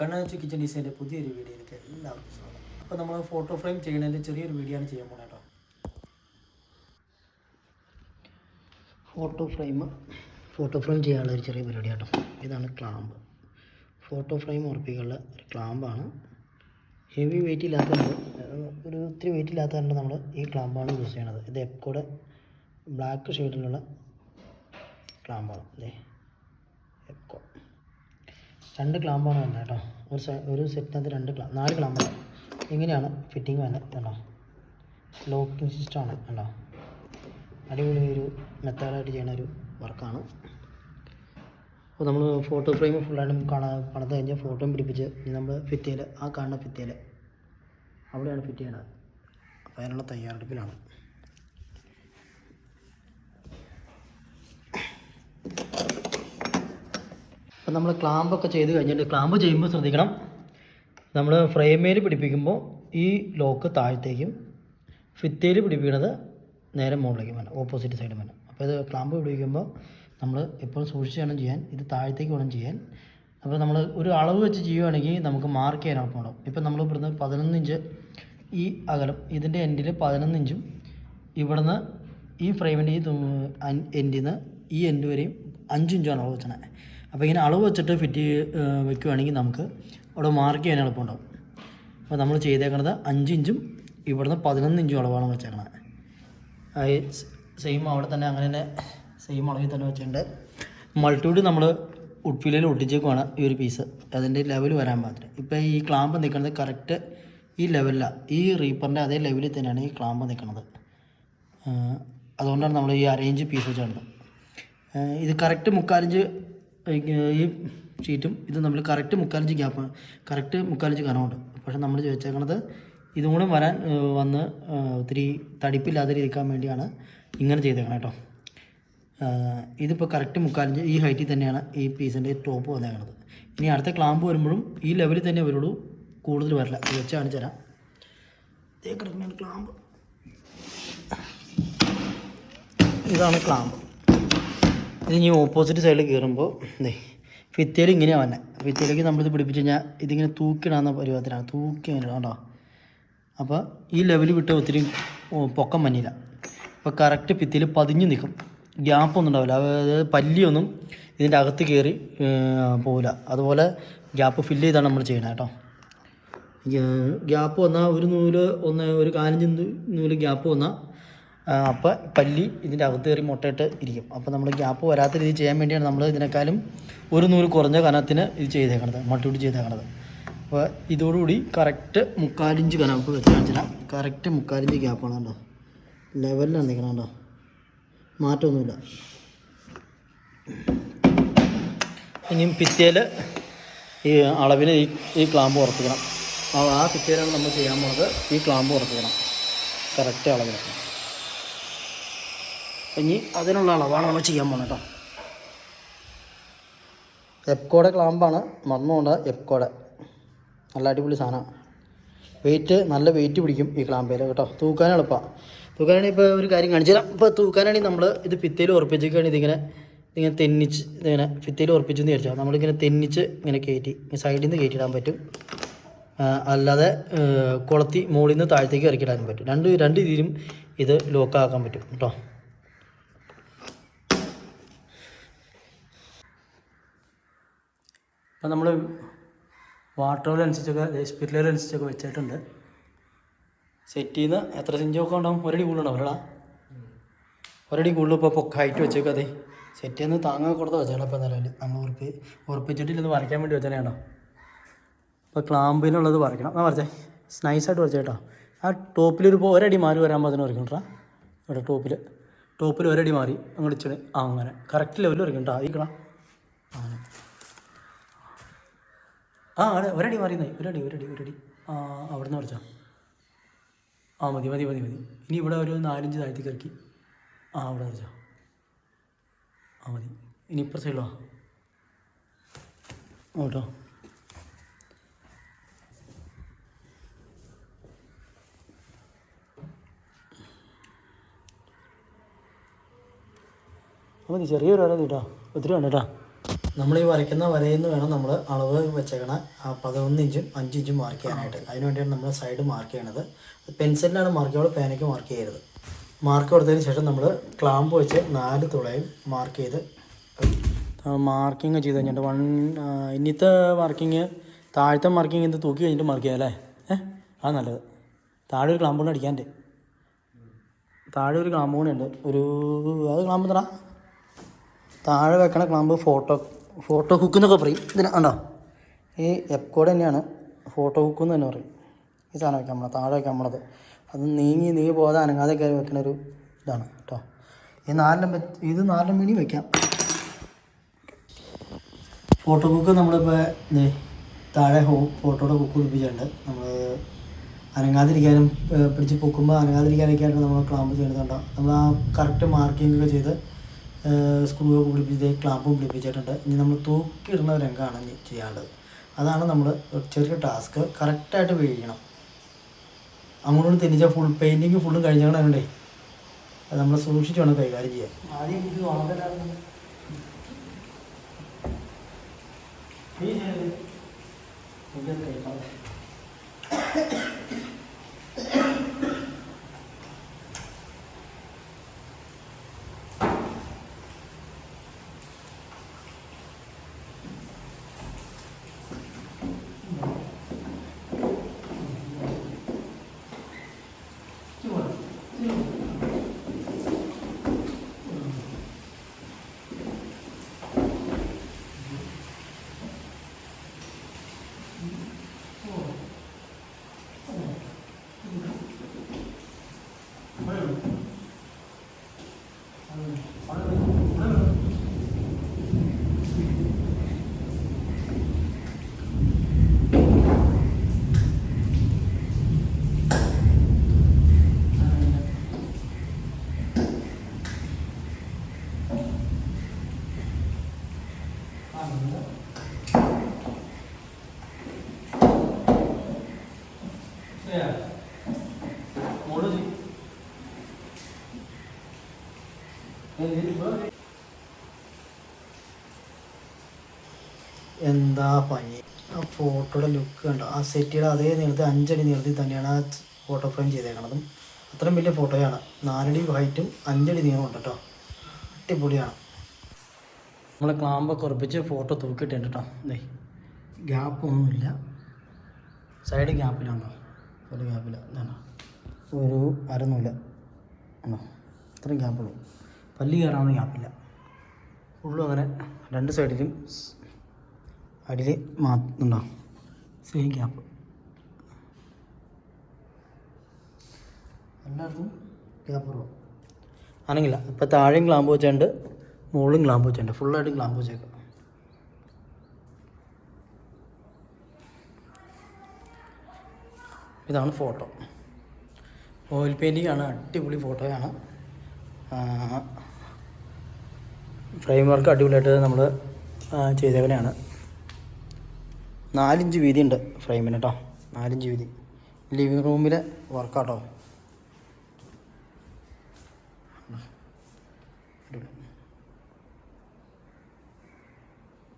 കണ്ണാച്ചി kitchen ഡിസൈന്റെ പുതിയൊരു വീഡിയോയിലേക്ക് എല്ലാവർക്കും സ്വാഗതം. അപ്പോൾ നമ്മൾ ഫോട്ടോ ഫ്രെയിം ചെയ്യുന്നതിന്റെ ചെറിയൊരു വീഡിയോ ആണ് ചെയ്യാൻ പോകുന്നത് കേട്ടോ ഫോട്ടോ ഫ്രെയിം ഫോട്ടോ ഫ്രെയിം ചെയ്യാനുള്ള ഒരു ചെറിയ പരിപാടി കേട്ടോ ഇതാണ് ക്ലാമ്പ് ഫോട്ടോ ഫ്രെയിം ഉറപ്പിക്കാനുള്ള ഒരു ക്ലാമ്പാണ് ഹെവി വെയിറ്റ് ഇല്ലാത്തതുകൊണ്ട് ഒരു ഒത്തിരി വെയിറ്റ് ഇല്ലാത്തതുകൊണ്ട് നമ്മൾ ഈ ക്ലാമ്പാണ് യൂസ് ചെയ്യണത്. ഇത് എക്കോടെ ബ്ലാക്ക് ഷെയ്ഡിലുള്ള ക്ലാമ്പാണ് അല്ലേ എക്കോ രണ്ട് ക്ലാമ്പാണ് വന്നത് കേട്ടോ. ഒരു ഒരു സെറ്റിനകത്ത് രണ്ട് ക്ലാ നാല് ക്ലാമ്പാണ് ഇങ്ങനെയാണ് ഫിറ്റിംഗ് വന്നത് കേട്ടോ. ലോക്കിംഗ് സിസ്റ്റമാണ് കേട്ടോ. അടിപൊളി ഒരു മെത്തേഡായിട്ട് ചെയ്യുന്ന ഒരു വർക്കാണ് അപ്പോൾ നമ്മൾ ഫോട്ടോ ഫ്രെയിം ഫുള്ളായിട്ടും കാണാൻ പണിത് കഴിഞ്ഞ് ഫോട്ടോയും പിടിപ്പിച്ച് ഇനി നമ്മൾ ചെയ്യൽ ആ കാണുന്ന ഭിത്തിയിൽ അവിടെയാണ് ഫിറ്റ് ചെയ്യണത്. അപ്പോൾ അതിനുള്ള തയ്യാറെടുപ്പിലാണ്. അപ്പം നമ്മൾ ക്ലാമ്പൊക്കെ ചെയ്ത് കഴിഞ്ഞിട്ട് ക്ലാമ്പ് ചെയ്യുമ്പോൾ ശ്രദ്ധിക്കണം. നമ്മൾ ഫ്രെയിമേൽ പിടിപ്പിക്കുമ്പോൾ ഈ ലോക്ക് താഴത്തേക്കും ഫിത്തയിൽ പിടിപ്പിക്കുന്നത് നേരെ മുകളിലേക്കും വേണം ഓപ്പോസിറ്റ് സൈഡും വേണം. അപ്പോൾ ഇത് ക്ലാമ്പ് പിടിപ്പിക്കുമ്പോൾ നമ്മൾ എപ്പോഴും സൂക്ഷിച്ച് വേണം ചെയ്യാൻ ഇത് താഴത്തേക്ക് വേണം ചെയ്യാൻ. അപ്പോൾ നമ്മൾ ഒരു അളവ് വെച്ച് ചെയ്യുവാണെങ്കിൽ നമുക്ക് മാർക്ക് ചെയ്യാൻ എളുപ്പമുണ്ടാവും ഇപ്പം നമ്മൾ ഇവിടുന്ന് പതിനൊന്ന് ഇഞ്ച് ഈ അകലം ഇതിന്റെ എൻഡിൽ പതിനൊന്ന് ഇഞ്ചും ഇവിടുന്ന് ഈ ഫ്രെയിമിന്റെ ഈ എൻഡിൽ നിന്ന് ഈ എൻഡ് വരെയും അഞ്ച് ഇഞ്ചാണ് അളവ് വെച്ചത് അപ്പോൾ ഇങ്ങനെ അളവ് വെച്ചിട്ട് ഫിറ്റ് വെക്കുകയാണെങ്കിൽ നമുക്ക് അവിടെ മാർക്ക് ചെയ്യാൻ എളുപ്പമുണ്ടാവും. അപ്പോൾ നമ്മൾ ചെയ്തേക്കണത് അഞ്ച് ഇഞ്ചും ഇവിടുന്ന് പതിനൊന്ന് ഇഞ്ചും അളവാണ് വെച്ചേക്കണത് സെയിം അവിടെ തന്നെ അങ്ങനെ തന്നെ സെയിം അളവിൽ തന്നെ വെച്ചിട്ടുണ്ട്. മൾട്ടിവിഡ് നമ്മൾ ഉഡ്ഫീലയിൽ ഒട്ടിച്ചേക്കുവാണ് ഈ ഒരു പീസ് അതിന്റെ ലെവൽ വരാൻ മാത്രം ഇപ്പോൾ ഈ ക്ലാമ്പ് നിൽക്കുന്നത് കറക്റ്റ് ഈ ലെവലിലാണ് ഈ റീപ്പറിന്റെ അതേ ലെവലിൽ തന്നെയാണ് ഈ ക്ലാമ്പ് നിൽക്കുന്നത്. അതുകൊണ്ടാണ് നമ്മൾ ഈ അരേഞ്ച് പീസ് വെച്ചിട്ടുണ്ട് ഇത് കറക്റ്റ് മുക്കാലഞ്ച് ഈ ഷീറ്റും ഇത് നമ്മൾ കറക്റ്റ് മുക്കാലഞ്ച് ഗ്യാപ്പ് കറക്റ്റ് മുക്കാലഞ്ച് കനമുണ്ട്. പക്ഷേ നമ്മൾ ചോദിച്ചേക്കണത് ഇതും കൂടെ വരാൻ വന്ന് ഒത്തിരി തടിപ്പില്ലാതെ ഇരിക്കാൻ വേണ്ടിയാണ് ഇങ്ങനെ ചെയ്തേക്കണം കേട്ടോ. ഇതിപ്പോൾ കറക്റ്റ് മുക്കാലഞ്ച് ഈ ഹൈറ്റിൽ തന്നെയാണ് ഈ പീസിന്റെ ടോപ്പ് വന്നേക്കണത്. ഇനി അടുത്ത ക്ലാമ്പ് വരുമ്പോഴും ഈ ലെവലിൽ തന്നെ വരുള്ളൂ കൂടുതൽ വരില്ല. വെച്ച് കാണിച്ചു തരാം. ക്ലാമ്പ് ഇതാണ് ക്ലാമ്പ് ഇനി ഓപ്പോസിറ്റ് സൈഡിൽ കയറുമ്പോൾ ഇതേ ഫിത്തേൽ ഇങ്ങനെയാണ് വന്നെ. ഫിത്തേലേക്ക് നമ്മളിത് പിടിപ്പിച്ച് കഴിഞ്ഞാൽ ഇതിങ്ങനെ തൂക്കിടാന്ന പരുവത്തിലാണ്. തൂക്കി അങ്ങനെ കേട്ടോ. അപ്പോൾ ഈ ലെവൽ വിട്ട് ഒത്തിരി പൊക്കം മഞ്ഞില്ല അപ്പോൾ കറക്റ്റ് ഭിത്തിയിൽ പതിഞ്ഞ് നിൽക്കും ഗ്യാപ്പൊന്നും ഉണ്ടാവില്ല. അതായത് പല്ലിയൊന്നും ഇതിന്റെ അകത്ത് കയറി പോവില്ല. അതുപോലെ ഗ്യാപ്പ് ഫില്ല് ചെയ്താണ് നമ്മൾ ചെയ്യണത് കേട്ടോ. ഗ്യാപ്പ് വന്നാൽ ഒരു നൂൽ ഒന്ന് ഒരു കാലഞ്ച് നൂൽ ഗ്യാപ്പ് വന്നാൽ അപ്പോൾ പല്ലി ഇതിന്റെ അകത്ത് കയറി മുട്ടയിട്ട് ഇരിക്കും. അപ്പോൾ നമ്മൾ ഗ്യാപ്പ് വരാത്ത രീതിയിൽ ചെയ്യാൻ വേണ്ടിയാണ് നമ്മൾ ഇതിനേക്കാളും ഒരു നൂറ് കുറഞ്ഞ കനത്തിന് ഇത് ചെയ്തേക്കണത് മട്ടിട്ട് ചെയ്തേക്കണത്. അപ്പോൾ ഇതോടുകൂടി കറക്റ്റ് മുക്കാലിഞ്ച് കനം ഇപ്പോൾ വെച്ച് കാണിച്ചില്ല കറക്റ്റ് മുക്കാലിഞ്ച് ഗ്യാപ്പാണ് കേട്ടോ ലെവലിലാണ് നിൽക്കണം കേട്ടോ മാറ്റമൊന്നുമില്ല ഇനിയും പിറ്റേൽ ഈ അളവിന് ഈ ഈ ക്ലാമ്പ് ഉറപ്പിക്കണം. ആ പിറ്റേലാണ് നമ്മൾ ചെയ്യാൻ പോകുന്നത് ഈ ക്ലാമ്പ് ഉറപ്പിക്കണം. കറക്റ്റ് അളവിൽ ഇനി അതിനുള്ള അളവാണ് നമ്മൾ ചെയ്യാൻ പോകുന്നത് കേട്ടോ. എപ്കോടെ ക്ലാമ്പാണ് മണ്ണുകൊണ്ട് എപ്കോടെ നല്ല അടിപൊളി സാധനമാണ് വെയിറ്റ് നല്ല വെയിറ്റ് പിടിക്കും ഈ ക്ലാമ്പയിൽ കേട്ടോ. തൂക്കാൻ എളുപ്പമാണ് തൂക്കാനാണെങ്കിൽ ഇപ്പോൾ ഒരു കാര്യം കാണിച്ചു തരാം. ഇപ്പോൾ തൂക്കാനാണെങ്കിൽ നമ്മൾ ഇത് ഭിത്തിയിൽ ഉറപ്പിച്ചേക്കാണ് ഇതിങ്ങനെ ഇങ്ങനെ തെന്നിച്ച് ഇങ്ങനെ ഭിത്തിയിൽ ഉറപ്പിച്ചു എന്ന് വിചാരിച്ചാൽ നമ്മളിങ്ങനെ തെന്നിച്ച് ഇങ്ങനെ കയറ്റി സൈഡിൽ നിന്ന് കയറ്റിയിടാൻ പറ്റും. അല്ലാതെ കുളത്തി മുകളിൽ നിന്ന് താഴത്തേക്ക് ഇറക്കിയിടാനും പറ്റും. രണ്ട് രണ്ട് രീതിയിലും ഇത് ലോക്കാക്കാൻ പറ്റും കേട്ടോ. അപ്പം നമ്മൾ വാട്ടർ അനുസരിച്ചൊക്കെ സ്പിരിറ്റ് ലെവൽ അനുസരിച്ചൊക്കെ വെച്ചിട്ടുണ്ട്. സെറ്റ് ചെയ്യുന്ന എത്ര സെഞ്ചൊക്കെ ഉണ്ടാവും? ഒരടി കൂടുതലുണ്ടാവും ഒരടാ ഒരടി കൂടുതൽ ഇപ്പോൾ പൊക്ക ഹൈറ്റ് വെച്ചേക്കും അതെ. സെറ്റ് ചെയ്യുന്ന താങ്ങാൻ കൊടുത്ത് വെച്ചാൽ ഇപ്പോൾ നിലവിൽ. നമ്മൾ ഉറപ്പി ഉറപ്പിച്ചിട്ടില്ല ഇത് വരയ്ക്കാൻ വേണ്ടി വെച്ചാൽ കേട്ടോ. ഇപ്പോൾ ക്ലാമ്പിനുള്ളത് വരയ്ക്കണം. ആ വരച്ചേ. നൈസായിട്ട് വരച്ചേ കേട്ടോ. ആ ടോപ്പിലൊരു ഒരടി മാറി വരാൻ വരയ്ക്കണം കേട്ടോ. ഇവിടെ ടോപ്പിൽ ടോപ്പിൽ ഒരടി മാറി അങ്ങോട്ട് ഇച്ചിട്ട് ആ അങ്ങനെ കറക്റ്റ് ലെവലിൽ വരയ്ക്കണം കേട്ടോ. ആയിക്കണം അങ്ങനെ. ആ അതെ ഒരടി മാറിയെന്നായി ഒരടി ഒരടി ഒരടി. ആ അവിടെ നിന്ന് വരച്ചോ ആ മതി മതി മതി മതി. ഇനി ഇവിടെ ഒരു നാലഞ്ച് താഴ്ത്തി കിറക്കി ആ അവിടെ വരച്ചോ ആ മതി. ഇനി ഇപ്പുറ സൈഡിലോ ഓട്ടോ. അപ്പോൾ ചെറിയൊരു വരാതി കേട്ടോ ഒത്തിരി വേണ്ട കേട്ടോ. നമ്മൾ ഈ വരയ്ക്കുന്ന വരയിൽ നിന്ന് വേണം നമ്മൾ അളവ് വെച്ചേക്കണ പതിനൊന്ന് ഇഞ്ചും അഞ്ച് ഇഞ്ചും മാർക്ക് ചെയ്യാനായിട്ട്. അതിന് വേണ്ടിയാണ് നമ്മൾ സൈഡ് മാർക്ക് ചെയ്യണത്. പെൻസിലിനാണ് മാർക്ക് ചെയ്യുമ്പോൾ പേനയ്ക്ക് മാർക്ക് ചെയ്യരുത്. മാർക്ക് കൊടുത്തതിന് ശേഷം നമ്മൾ ക്ലാമ്പ് വെച്ച് നാല് തുളയും മാർക്ക് ചെയ്ത് മാർക്കിങ് ചെയ്ത് കഴിഞ്ഞിട്ട് വൺ ഇന്നത്തെ മാർക്കിങ് താഴത്തെ മാർക്കിങ് ഇത് തൂക്കി കഴിഞ്ഞിട്ട് മാർക്ക് ചെയ്യാം അല്ലേ? ഏഹ് അത് നല്ലത്. താഴെ ഒരു ക്ലാമ്പ് കൊണ്ട് അടിക്കാന്റെ താഴെ ഒരു ക്ലാമ്പ് കൂടെ ഉണ്ട്. ഒരു അത് ക്ലാമ്പ് തറ താഴെ വെക്കണ ക്ലാമ്പ് ഫോട്ടോ ഫോട്ടോ ഹുക്ക് എന്നൊക്കെ പറയും. ഇതിന് കണ്ടോ? ഈ എപ്കോഡ് തന്നെയാണ് ഫോട്ടോ ഹുക്ക് എന്ന് തന്നെ പറയും. ഈ സാധനം നമ്മളെ താഴെ നമ്മളത്. അത് നീങ്ങി നീങ്ങി പോകാതെ അനങ്ങാതെ കയറി വെക്കണ ഒരു ഇതാണ് കേട്ടോ ഈ നാലിലും ഇത് നാലിലും മിനി വെക്കാം. ഫോട്ടോ ബുക്ക് നമ്മളിപ്പോൾ താഴെ ഹോ ഫോട്ടോയുടെ ബുക്ക് പിടിപ്പിച്ചിട്ടുണ്ട്. നമ്മൾ അനങ്ങാതിരിക്കാനും പിടിച്ച് പൊക്കുമ്പോൾ അനങ്ങാതിരിക്കാനൊക്കെയായിട്ട് നമ്മൾ ക്ലാമ്പ് ചെയ്യുന്നുണ്ടോ നമ്മൾ ആ കറക്റ്റ് മാർക്കിംഗ് ചെയ്ത് സ്ക്രൂ ഒക്കെ പിടിപ്പിച്ച് ക്ലാമ്പും പിടിപ്പിച്ചിട്ടുണ്ട് ഇനി നമ്മൾ തൂക്കിയിടുന്ന രംഗമാണ് ഇനി ചെയ്യാനുള്ളത്. അതാണ് നമ്മൾ ചെറിയ ടാസ്ക് കറക്റ്റായിട്ട് വീഴിക്കണം അങ്ങോട്ട് തിരിച്ച ഫുൾ പെയിന്റിങ് ഫുള്ളും കഴിഞ്ഞാണേ അത് നമ്മൾ സൂക്ഷിച്ച് വേണം കൈകാര്യം ചെയ്യാൻ. ആദ്യം ഇത് വളർന്നിട്ടാണ് എന്താ പനി ആ ഫോട്ടോയുടെ ലുക്ക് കണ്ടോ? ആ സെറ്റിയുടെ അതേ നീളത്തിൽ അഞ്ചടി നീളത്തിൽ തന്നെയാണ് ആ ഫോട്ടോ ഫ്രെയിം ചെയ്തേക്കണതും. അത്രയും വലിയ ഫോട്ടോയാണ് നാലടി ഹൈറ്റും അഞ്ചടി നീളമുണ്ട് കേട്ടോ അടിപൊളിയാണ്. നമ്മൾ ക്ലാമ്പൊക്കെ ഉറപ്പിച്ച് ഫോട്ടോ തൂക്കിയിട്ടുണ്ട് കേട്ടോ ദേ ഗ്യാപ്പൊന്നുമില്ല സൈഡ് ഗ്യാപ്പിലാണോ ഒരു ഗ്യാപ്പില്ല ഇതാണോ. ഒരു അരനൂല ആണോ? ഇത്രയും ഗ്യാപ്പുള്ളൂ പല്ലി കയറാവുന്ന ഗ്യാപ്പില്ല ഫുള്ളും അങ്ങനെ രണ്ട് സൈഡിലും അടിയിൽ മാറ്റുന്നുണ്ടാവും സെയിം ഗ്യാപ്പ് എല്ലായിടത്തും ഗ്യാപ്പ് കുറവാണ് ആണെങ്കില്ല ഇപ്പം താഴെയും ക്ലാമ്പ് വെച്ചുണ്ട് മുകളിലും ക്ലാമ്പ് വെച്ചുണ്ട് ഫുള്ളായിട്ടും ക്ലാമ്പ് വെച്ചേക്കാം. ഇതാണ് ഫോട്ടോ ഓയിൽ പെയിന്റിംഗ് ആണ് അടിപൊളി ഫോട്ടോയാണ് ഫ്രെയിം വർക്ക് അടിപൊളിയായിട്ട് നമ്മൾ ചെയ്തവനെയാണ്. നാലിഞ്ച് വീതി ഉണ്ട് ഫ്രെയിമിന് കേട്ടോ നാലിഞ്ച് വീതി. ലിവിങ് റൂമിലെ വർക്കാട്ടോ